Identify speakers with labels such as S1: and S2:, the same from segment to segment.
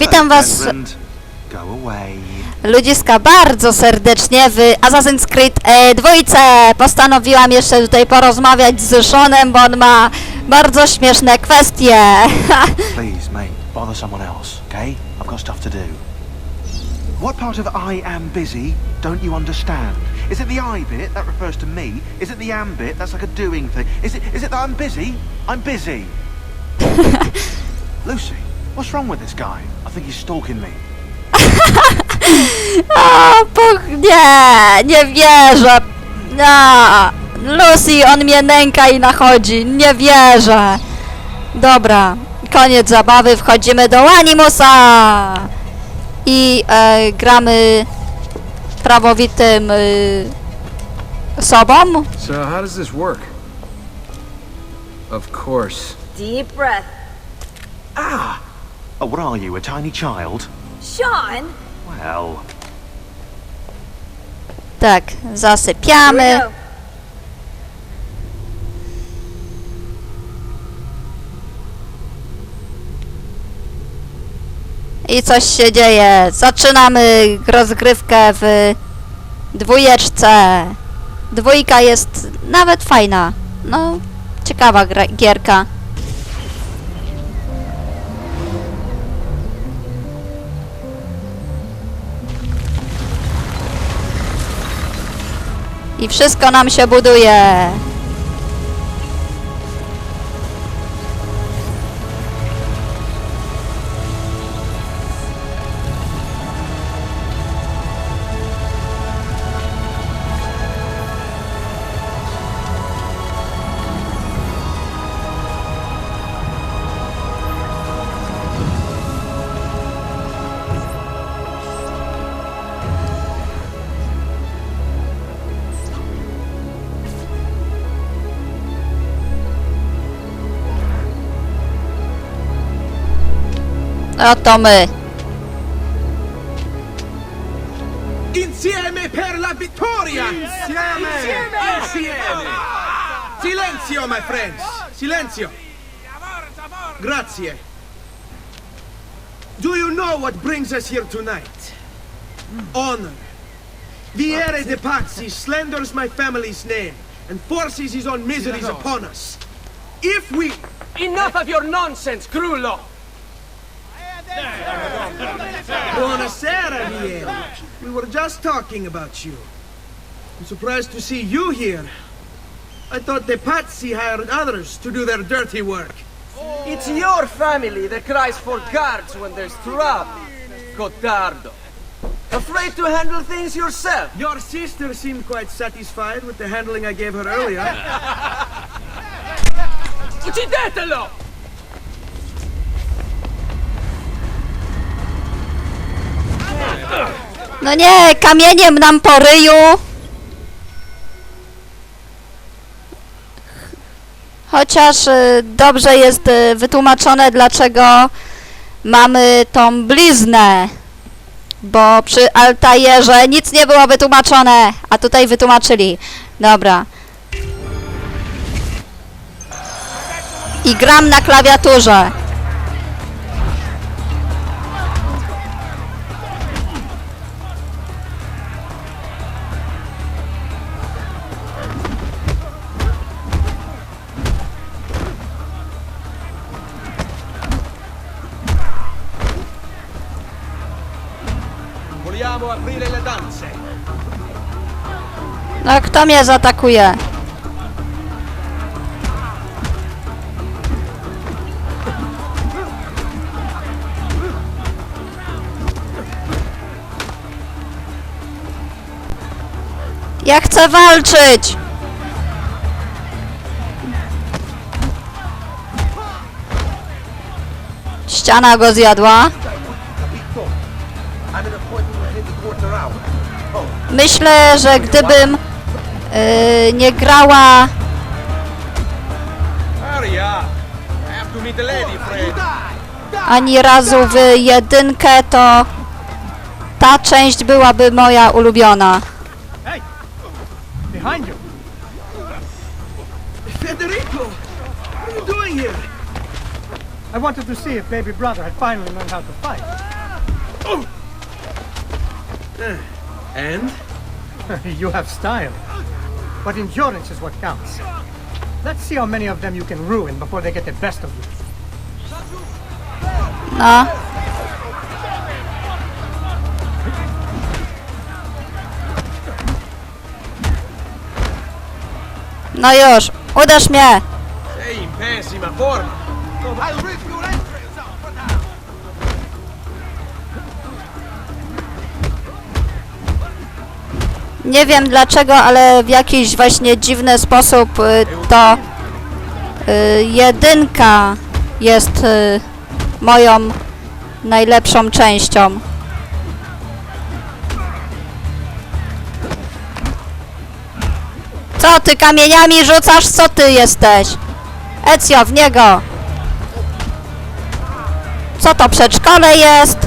S1: Witam was, ludziska, bardzo serdecznie w Assassin's Creed e, dwójce. Postanowiłam jeszcze tutaj porozmawiać z Seanem, bo on ma bardzo śmieszne kwestie.
S2: Please, mate, bother someone else, okay? I've got stuff to do. What part of I am busy don't you understand? Is it the I bit that refers to me? Is it the am bit that's like a doing thing? Is it is it that I'm busy? I'm busy. Lucy, what's wrong with this guy? I think he's stalking me.
S1: o, puch, nie, nie wierzę. No, Lucy, on mnie nęka i nachodzi. Nie wierzę. Dobra, koniec zabawy, wchodzimy do Animusa. I e, gramy prawowitym e, sobą.
S3: So how does this work? Of course.
S4: Deep breath.
S2: Oh, what are you, a tiny child?
S4: Sean!
S2: Well,
S1: Tak, zasypiamy. I coś się dzieje. Zaczynamy rozgrywkę w dwójeczce. Dwójka jest nawet fajna. No, ciekawa gierka. I wszystko nam się buduje. Oto my.
S5: Insieme per la vittoria! Insieme! Insieme! Silenzio, my friends! Silenzio! Grazie. Do you know what brings us here tonight? Honor. Viere de Pazzi slanders my family's name and forces his own miseries upon us. If we...
S6: Enough of your nonsense, Grullo!
S5: Buonasera, Vieri. We were just talking about you. I'm surprised to see you here. I thought the Pazzi hired others to do their dirty work.
S6: It's your family that cries for guards when there's trouble, Cotardo. Afraid to handle things yourself?
S5: Your sister seemed quite satisfied with the handling I gave her earlier.
S6: Uccidetelo!
S1: No nie, kamieniem nam po ryju. Chociaż y, dobrze jest y, wytłumaczone, dlaczego mamy tą bliznę. Bo przy Altajerze nic nie było wytłumaczone, a tutaj wytłumaczyli. Dobra. I gram na klawiaturze. No kto mnie zaatakuje? Ja chcę walczyć! Ściana go zjadła. Myślę, że gdybym yy, nie grała ani razu w jedynkę, to ta część byłaby moja ulubiona.
S5: Behind you! Federico! What are you doing here?
S4: I wanted to see if baby brother had finally learned how to fight.
S5: And?
S4: you have style. But endurance is what counts. Let's see how many of them you can ruin before they get the best of you. Ah.
S1: No. No już, uderz mnie!
S5: Sei pessima forma.
S1: Nie wiem dlaczego, ale w jakiś właśnie dziwny sposób y, to y, jedynka jest y, moją najlepszą częścią. Co ty kamieniami rzucasz? Co ty jesteś? Ecio, w niego! Co to przedszkole jest?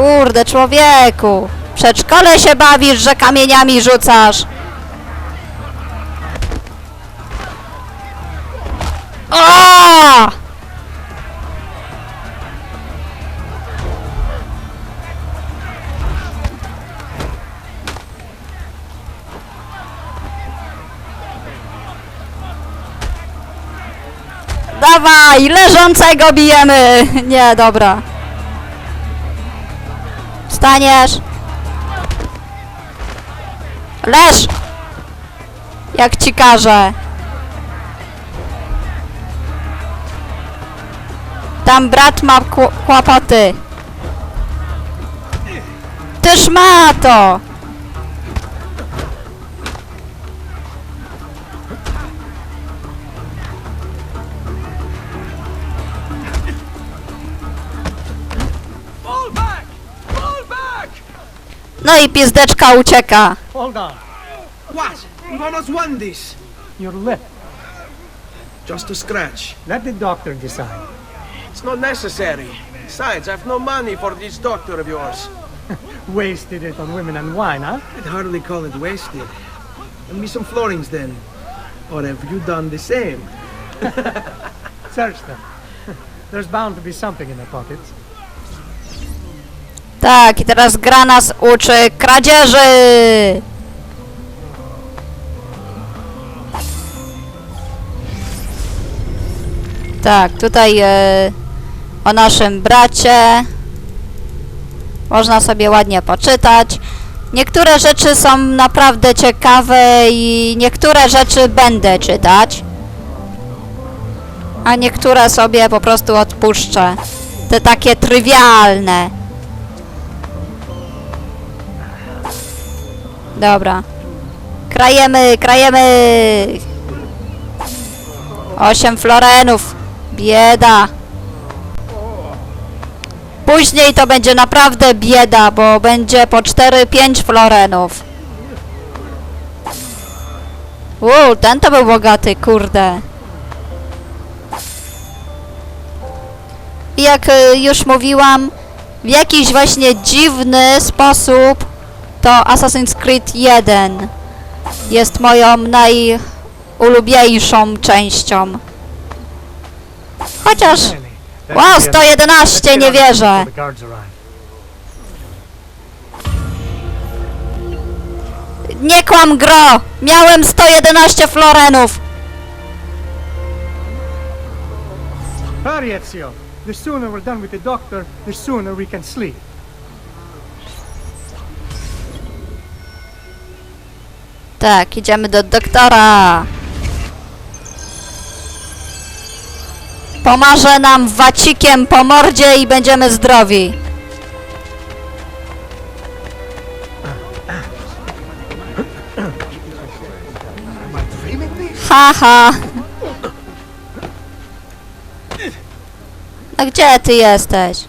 S1: Kurde, człowieku! W przedszkole się bawisz, że kamieniami rzucasz! O! Dawaj, leżącego bijemy! Nie, dobra. Wstaniesz! Leż! Jak ci każę. Tam brat ma kł- kłopoty. Tyż ma to! No i pizdeczka ucieka.
S4: Hold on.
S5: What? We've almost won this.
S4: Your lip.
S5: Just a scratch.
S4: Let the doctor decide.
S5: It's not necessary. Besides, I've no money for this doctor of yours.
S4: Wasted it on women and wine, huh?
S5: I'd hardly call it wasted. Give me some florins then. Or have you done the same?
S4: Search them. There's bound to be something in their pockets.
S1: Tak, i teraz gra nas uczy kradzieży! Tak, tutaj e, o naszym bracie można sobie ładnie poczytać. Niektóre rzeczy są naprawdę ciekawe i niektóre rzeczy będę czytać. A niektóre sobie po prostu odpuszczę. Te takie trywialne. Dobra. Krajemy, krajemy! Osiem florenów. Bieda. Później to będzie naprawdę bieda, bo będzie po 4-5 florenów. Uuu, ten to był bogaty, kurde. Jak y, już mówiłam, w jakiś właśnie dziwny sposób to Assassin's Creed 1 jest moją najulubieńszą częścią. Chociaż... Wow,
S4: should be enough.
S1: 111, nie wierzę. Nie kłam gro! Miałem 111 florenów!
S4: Hurry, Ezio. The sooner we're done with the doctor, the sooner we can sleep.
S1: Tak, idziemy do doktora. Pomarze nam wacikiem po mordzie i będziemy zdrowi. Haha. A gdzie ty jesteś?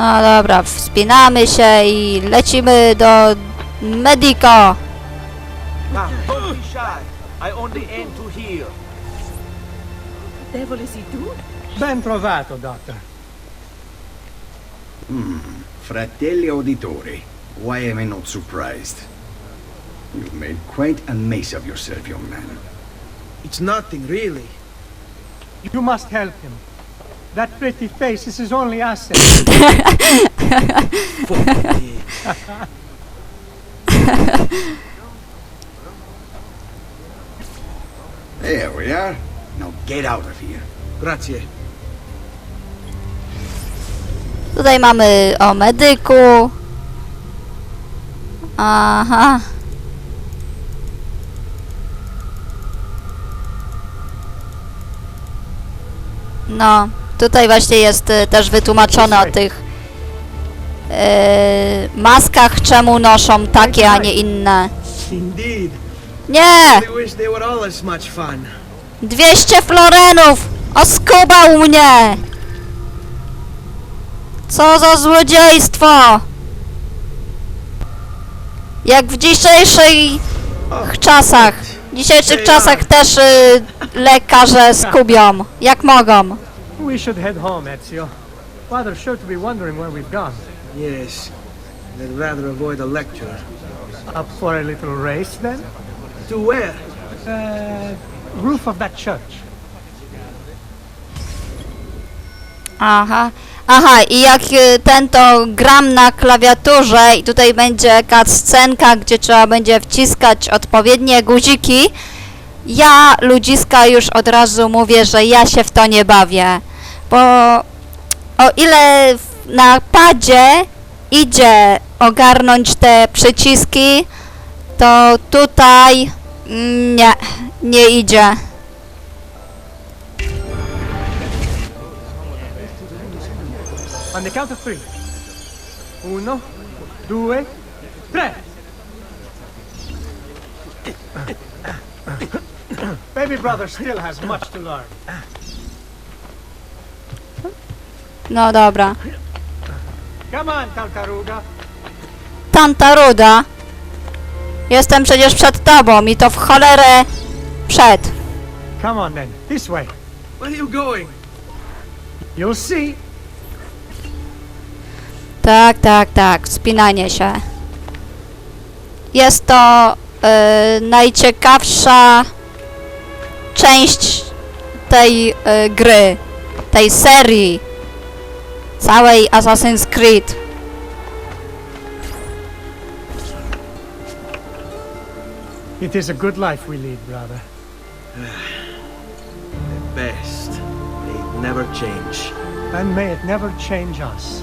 S1: No dobra, wspinamy się i lecimy do Medico.
S6: Now, don't be shy. I only aim to heal.
S7: devil is he doing?
S4: Ben trovato, doctor.
S7: Fratelli Auditori, why am I not surprised? You've made quite a mess of yourself, young man.
S5: It's nothing, really.
S4: You must help him. That pretty face is his only asset.
S7: There we are. Now get out of here.
S5: Grazie.
S1: Tutaj mamy o medyku. Aha. No, tutaj właśnie jest y, też wytłumaczone o tych y, maskach, czemu noszą takie, a nie inne. Nie!
S5: I wish they were all as much fun.
S1: 200 florenów! Oskubał mnie! Co za złodziejstwo! Jak w dzisiejszych czasach. W dzisiejszych czasach też y, lekarze skubią, jak mogą.
S4: We should head home, Ezio. Father's sure to be wondering where we've gone.
S5: Yes. I'd rather avoid a lecture.
S4: Up for a little race, then?
S5: To where?
S4: Uh, roof of that church.
S1: Aha. Aha, i jak y, ten to gram na klawiaturze i tutaj będzie scenka, gdzie trzeba będzie wciskać odpowiednie guziki, ja ludziska już od razu mówię, że ja się w to nie bawię. Bo o ile w- na padzie idzie ogarnąć te przyciski, to tutaj nie, nie idzie.
S4: On the count of three. Uno, due, tre. Baby brother still has much to learn.
S1: No dobra.
S4: Come on, Tantaruga.
S1: Tanta Ruda. Jestem przecież przed tobą i to w cholerę przed.
S4: Come on then, this way.
S5: Where are you going?
S4: You'll see.
S1: Tak, tak, tak, wspinanie się. Jest to y, najciekawsza część tej y, gry, tej serii, całej Assassin's Creed.
S4: It is a good life we lead, brother.
S5: The best. It never change.
S4: And may it never change us.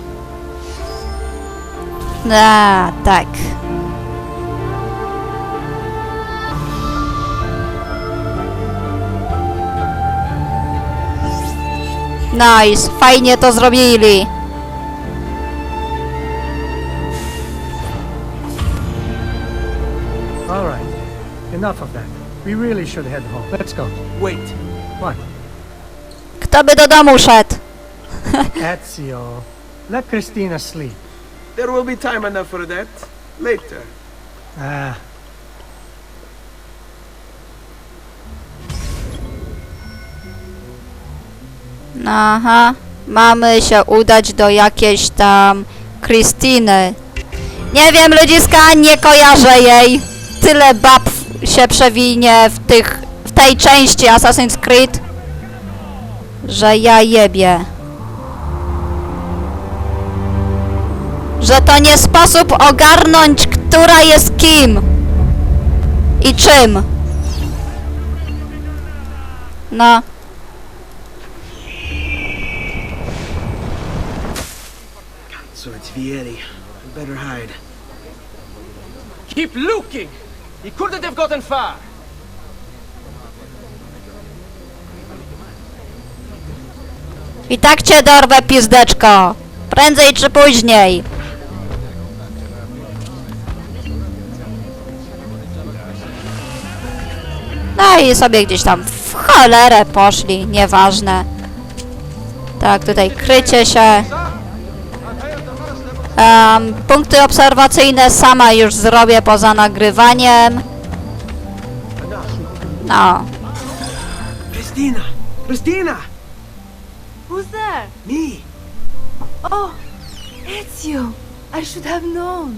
S1: A, tak. Nice, fajnie to zrobili.
S4: All right. Enough of that. We really should head home. Let's go.
S5: Wait.
S4: What?
S1: Kto by do domu szedł?
S4: Ezio. Let Christina sleep.
S5: There will be time enough for that. Later.
S4: Ah,
S1: Aha, mamy się udać do jakiejś tam Krystyny. Nie wiem, ludziska, nie kojarzę jej. Tyle bab się przewinie w tych, w tej części Assassin's Creed, że ja jebie. Że to nie sposób ogarnąć, która jest kim i czym. No.
S5: It's Vieri. We better hide.
S6: Keep looking! He couldn't have gotten far.
S1: I tak cię dorwę, pizdeczko. Prędzej czy później. No i sobie gdzieś tam w cholerę poszli, nieważne. Tak, tutaj krycie się. Em, punkty obserwacyjne sama już zrobię poza nagrywaniem. No.
S5: Christina! Christina!
S8: Who's there?
S5: Me!
S8: Oh, Ezio, I should have known.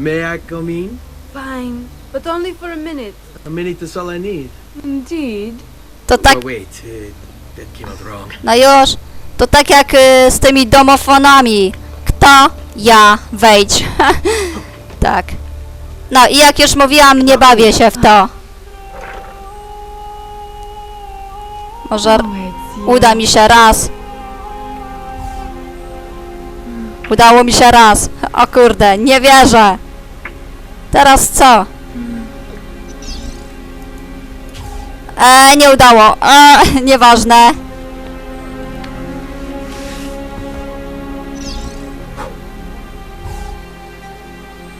S5: May I come in?
S8: Fine, but only for a minute.
S5: A minute is all I need.
S8: Indeed.
S1: To tak,
S5: Oh, wait. Uh, that came out wrong.
S1: no już. To tak jak y, z tymi domofonami. Kto? Ja. Wejdź. tak. No i jak już mówiłam, nie bawię się w to. Może uda mi się raz. Udało mi się raz. O kurde, nie wierzę. Teraz co? E, nie udało. E, nieważne.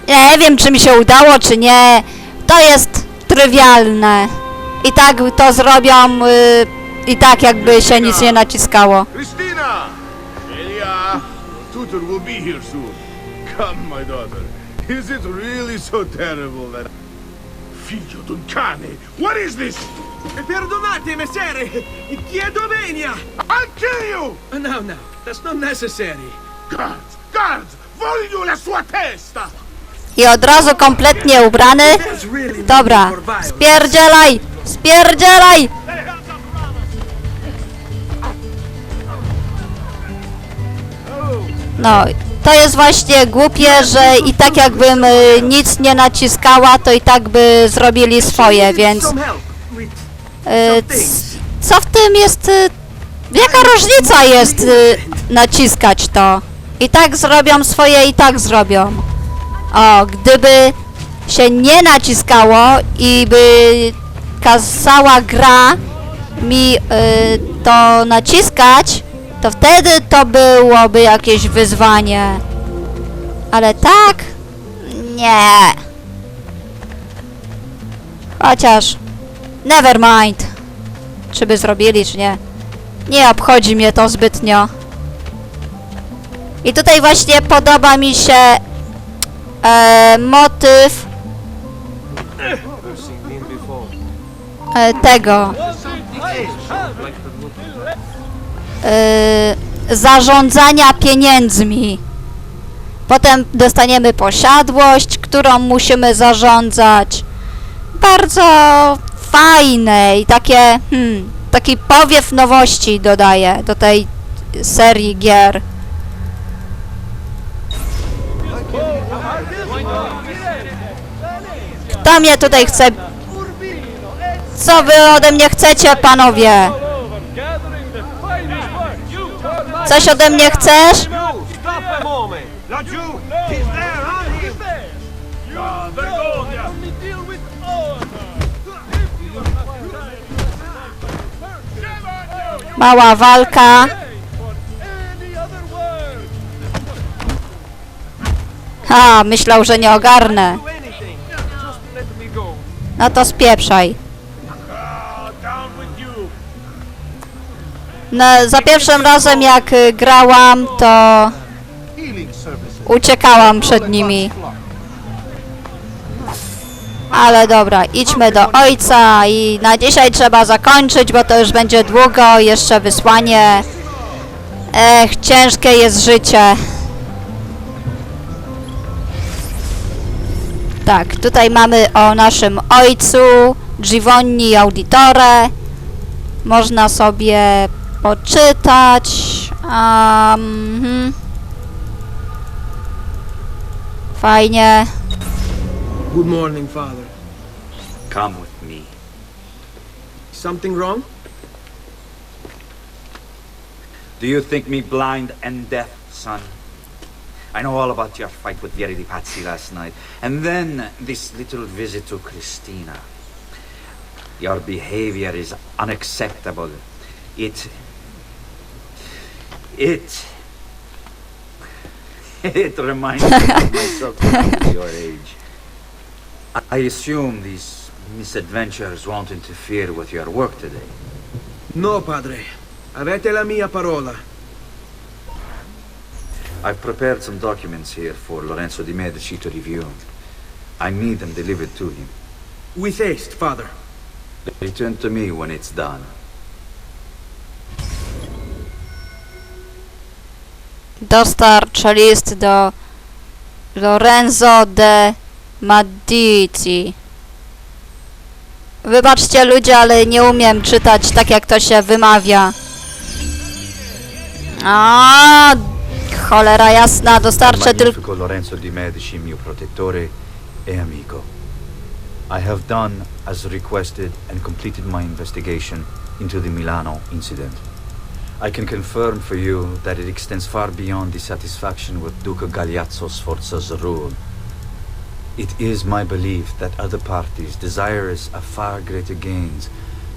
S1: Nie wiem, czy mi się udało, czy nie. To jest trywialne. I tak to zrobią, y, i tak jakby się nic nie naciskało.
S9: Christina! Are. Tutor will be here soon. Come, my daughter. Is it really so terrible that... Figlio d'un cane! What is this?
S5: Perdonate, messere! Chiedo venia!
S9: I'll kill you!
S5: No, no, that's not necessary.
S9: Guards! Guards! Voglio la sua testa!
S1: I od razu kompletnie ubrany. Dobra, spierdzielaj! Spierdzielaj! No, to jest właśnie głupie, że i tak jakbym y, nic nie naciskała, to i tak by zrobili swoje, więc y, co w tym jest... Y, jaka różnica jest naciskać to? I tak zrobią swoje, i tak zrobią. O, gdyby się nie naciskało i by kazała gra mi y, to naciskać, to wtedy to byłoby jakieś wyzwanie. Ale tak? Nie. Chociaż, never mind. Czy by zrobili, czy nie. Nie obchodzi mnie to zbytnio. I tutaj właśnie podoba mi się e, motyw e, tego e, zarządzania pieniędzmi. Potem dostaniemy posiadłość, którą musimy zarządzać. Bardzo fajne i takie, hmm, taki powiew nowości dodaje do tej serii gier. Kto mnie tutaj chce? Co wy ode mnie chcecie, panowie? Coś ode mnie chcesz? Mała walka. Ha, myślał, że nie ogarnę. No to spieprzaj. No, za pierwszym razem jak y, grałam, to uciekałam przed nimi. Ale dobra, idźmy do ojca i na dzisiaj trzeba zakończyć, bo to już będzie długo, jeszcze wysłanie. Ech, ciężkie jest życie. Tak, tutaj mamy o naszym ojcu, Giovanni Auditore. Można sobie poczytać. Um, mhm. Fajnie.
S5: Good morning, father.
S10: Come with me.
S5: Something wrong?
S10: Do you think me blind and deaf, son? I know all about your fight with Vieri di Pazzi last night, and then this little visit to Christina. Your behavior is unacceptable. It... It... It reminds me of myself when I was your age. I- I assume these misadventures won't interfere with your work today.
S5: No, padre. Avete la mia parola.
S10: I've prepared some documents here for Lorenzo di Medici to review. I need them delivered to him.
S5: With haste, father.
S10: Return to me when it's done.
S1: Dostarcz list do Lorenzo de Medici. Wybaczcie ludzie, ale nie umiem czytać tak jak to się wymawia. A, cholera jasna, dostarczę tylko...
S10: Magnifico Lorenzo di Medici, mio protettore e amico. I have done as requested and completed my investigation into the Milano incident. I can confirm for you that it extends far beyond dissatisfaction with Duca Galeazzo Sforza's rule. It is my belief that other parties, desirous of far greater gains,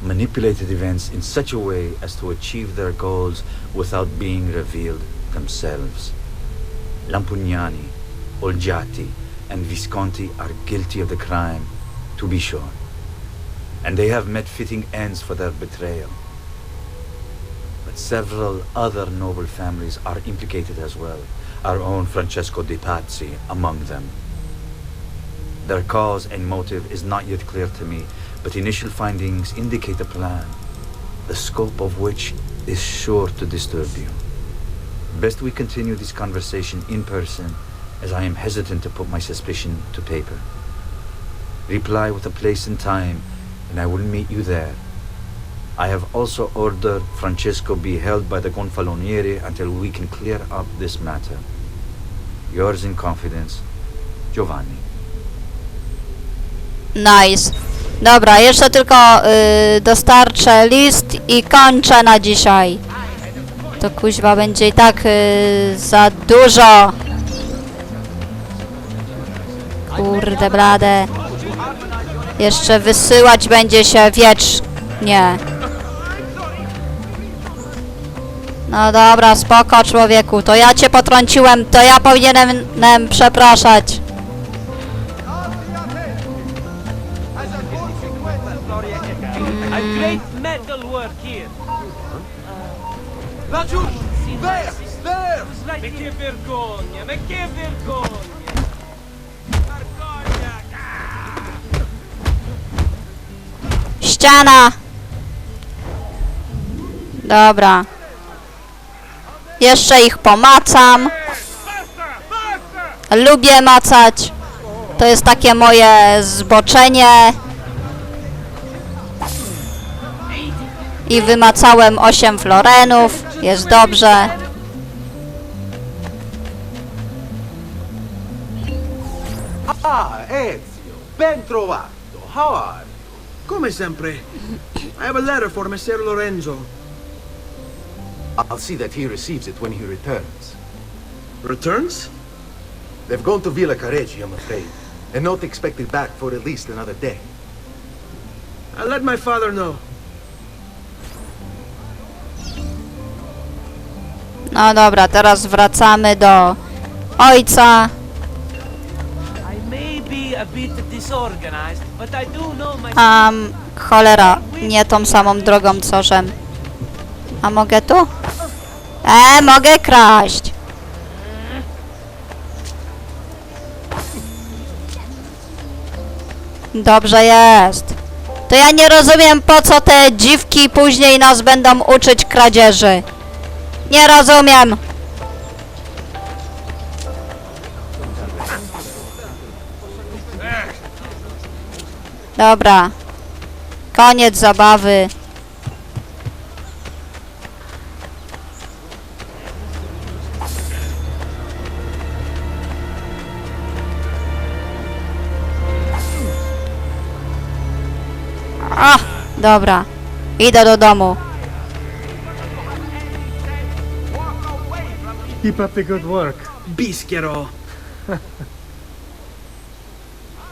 S10: manipulated events in such a way as to achieve their goals without being revealed themselves. Lampugnani, Olgiati, and Visconti are guilty of the crime, to be sure. And they have met fitting ends for their betrayal. But several other noble families are implicated as well, our own Francesco de Pazzi among them. Their cause and motive is not yet clear to me, but initial findings indicate a plan, the scope of which is sure to disturb you. Best we continue this conversation in person, as I am hesitant to put my suspicion to paper. Reply with a place and time, and I will meet you there. I have also ordered Francesco be held by the Gonfaloniere until we can clear up this matter. Yours in confidence, Giovanni.
S1: Nice. Dobra, jeszcze tylko y, dostarczę list i kończę na dzisiaj. To kuźwa będzie i tak y, za dużo. Kurde blade. Jeszcze wysyłać będzie się wiecznie. No dobra, spoko człowieku. To ja cię potrąciłem, to ja powinienem przepraszać.
S6: A great metal work here. Laggiù! There! There! Ma che vergogna! Ma che vergogna! Vergogna!
S1: Ściana! Dobra. Jeszcze ich pomacam. Lubię macać. To jest takie moje zboczenie. I wymacałem 8 florenów. Jest dobrze.
S11: Ah, Ezio, ben trovato. How are you?
S5: Come sempre. I have a letter for Messer Lorenzo.
S11: I'll see that he receives it when he returns.
S5: Returns?
S11: They've gone to Villa Careggi, I'm afraid, and not expected back for at least another day.
S5: I'll let my father know.
S1: No dobra, teraz wracamy do ojca. Um, cholera, nie tą samą drogą co żem. A mogę tu? E, mogę kraść. Dobrze jest. To ja nie rozumiem po co te dziwki później nas będą uczyć kradzieży. Nie rozumiem. Dobra. Koniec zabawy. A, dobra. Idę do domu.
S4: Keep up the good work.
S5: Bischero.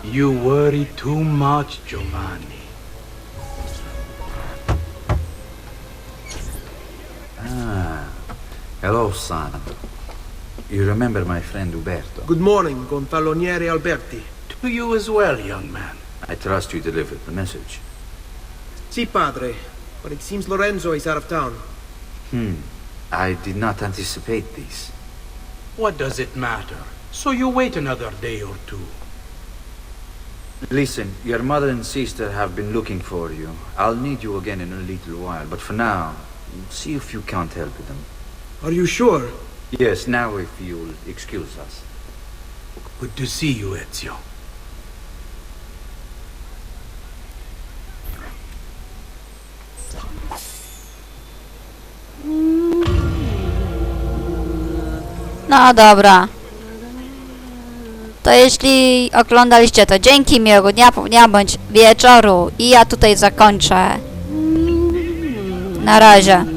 S12: You worry too much, Giovanni.
S10: Ah, hello, son. You remember my friend Uberto?
S5: Good morning, Gonfaloniere Alberti.
S12: To you as well, young man.
S10: I trust you delivered the message.
S5: Si, padre. But it seems Lorenzo is out of town.
S10: Hmm. I did not anticipate this.
S12: What does it matter? So you wait another day or two.
S10: Listen, your mother and sister have been looking for you. I'll need you again in a little while, but for now, see if you can't help them.
S5: Are you sure?
S10: Yes, now if you'll excuse us.
S12: Good to see you, Ezio.
S1: No dobra. To jeśli oglądaliście to, dzięki miłego dnia, dnia bądź wieczoru. I ja tutaj zakończę. Na razie.